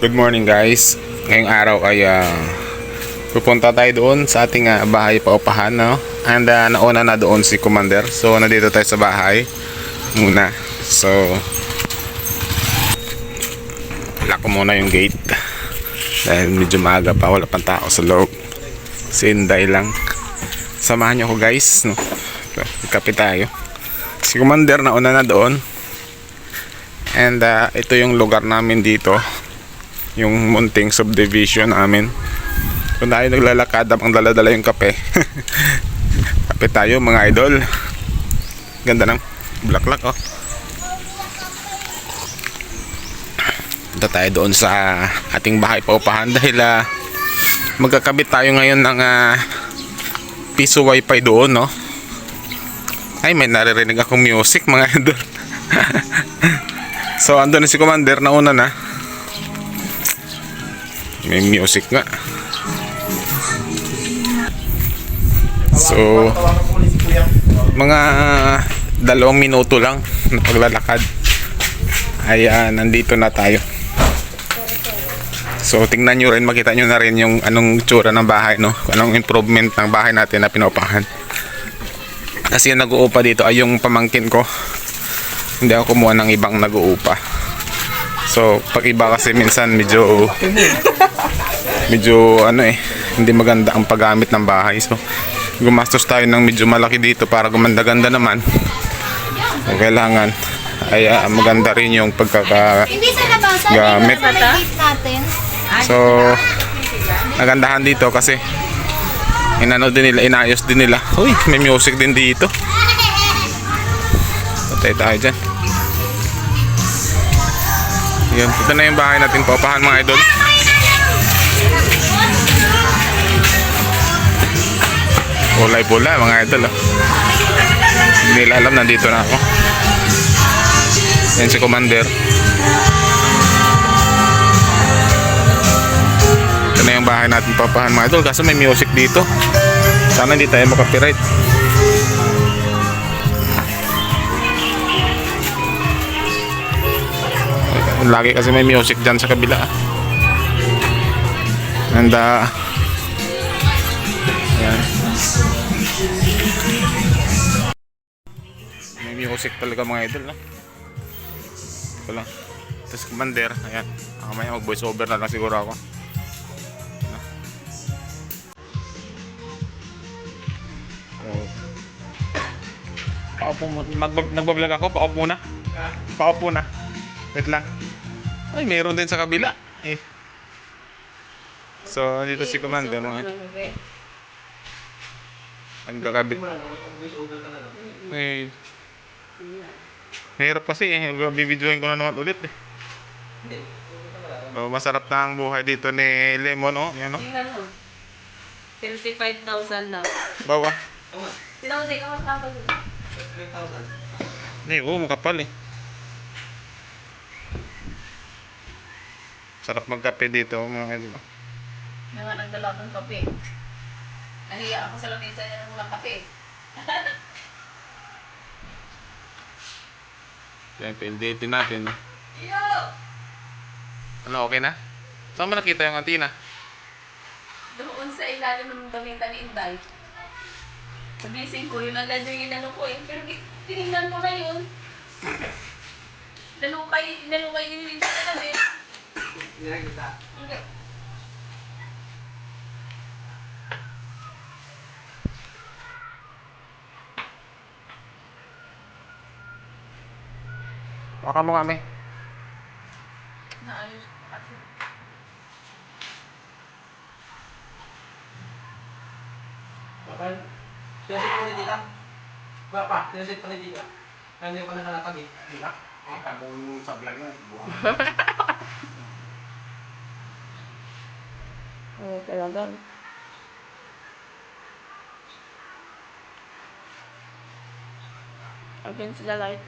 Good morning guys. Ngayong araw ay ah, pupunta tayo doon sa ating ah, bahay paupahan. No? And ah, nauna na doon si Commander. So nandito tayo sa bahay muna. So lock muna yung gate. Dahil medyo maaga pa. Wala pang tao sa loob. Sinday lang. Samahan niyo ako guys. No? Kape tayo. Si Commander nauna na doon. And ah, ito yung lugar namin dito. Yung munting subdivision namin. Kung tayo naglalakad ang dala-dala yung kape. kape tayo mga idol. Ganda ng bulaklak oh. Punta tayo doon sa ating bahay paupahan dahil ah, magkakabit tayo ngayon ng ah, piso wifi doon no. Ay may naririnig akong music mga idol. So, andun na si Commander, nauna na. May music nga. So, mga dalawang minuto lang na paglalakad ay ah, nandito na tayo. So, tingnan nyo rin, makita nyo na rin yung anong tsura ng bahay, no? Anong improvement ng bahay natin na pinupahan. Kasi yung nag-uupa dito ay yung pamangkin ko hindi ako kumuha ng ibang nag-uupa. So, pag iba kasi minsan medyo medyo ano eh, hindi maganda ang paggamit ng bahay. So, gumastos tayo ng medyo malaki dito para gumanda-ganda naman. Kung kailangan ay ah, maganda rin yung pagkaka Hindi sa labasan, Gamit. dito sa may gate natin. So, nagandahan dito kasi inano din nila, inayos din nila. Uy, may music din dito. Patay tayo dyan. Yun, ito na yung bahay natin paupahan mga idol. Kulay-pula mga idol. Oh. Hindi nila alam, nandito na ako. Yan si Commander. Ito na yung bahay natin papahan mga idol kasi may music dito. Sana hindi tayo makapiright. Lagi kasi may music dyan sa kabila. And uh, ayan. May music talaga mga idol. No? Ito lang. Tapos commander, ayan. Mamaya mag voice over na lang siguro ako. Paupo. Mag- nagbablog ako. Paupo muna. Paupo na. Wait lang. Ay, meron din sa kabila. Eh. So, dito si Commander. Mga. Nagkakabit. Eh. Mahirap kasi eh. Bibidyoin ko na naman ulit eh. Oh, masarap na ang buhay dito ni Lemon, oh. Yan, oh. Tingnan mo. 35,000 na. Bawa. Sino hindi ka matapos? Hindi, oh, makapal eh. Sarap magkape dito, mga idol. Nga nagdala akong kape. Nahiya ako sa lamesa niya ng walang kape. Siyempre, date natin. Iyo! Ano, okay na? Saan mo nakita yung antina? Doon sa ilalim ng damita ni Inday. Pagising ko, yun agad yung inano ko eh. Pero tinignan mo na yun. Dalukay, dalukay yung hindi na kami. Baka mo kami. Naayos ko kasi. Bakal, sinasit mo ni tita? Ba pa, sinasit ni ko na nalatag eh. Eh, sa vlog na. Oo, 我跟自家来。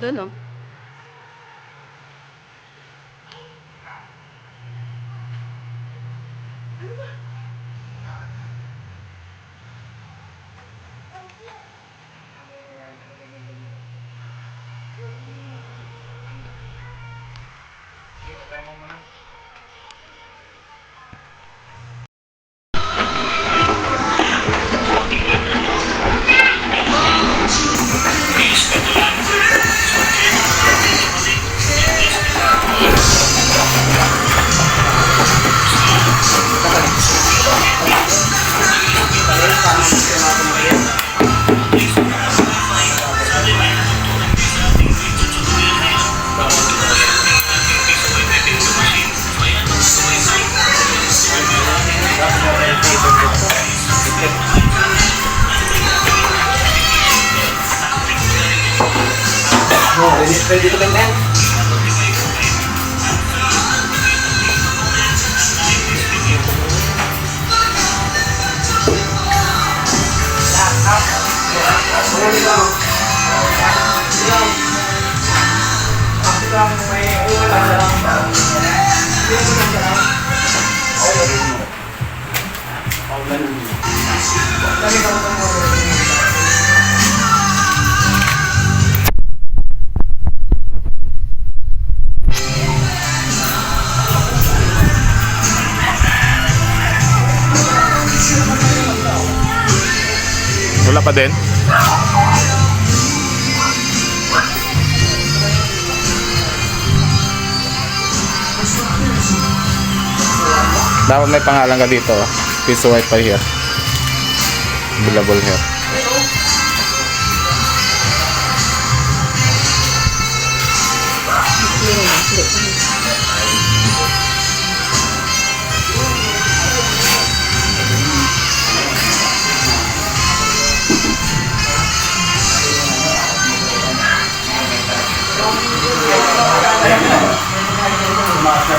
Doon ka? Oh, nandun. Doon oh. No, ready, ready pa din? Dapat may pangalan ka dito. oh. Piso wifi here. Available here.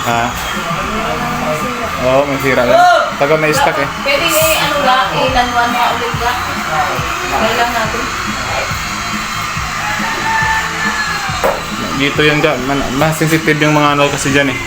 Ha? Oo, may sira lang. Tagal na stock eh. Pwede eh, ano ga, ilanwan nga ulit ga. Kailan natin. Dito yun dyan. Mas sensitive yung mga ano kasi dyan eh.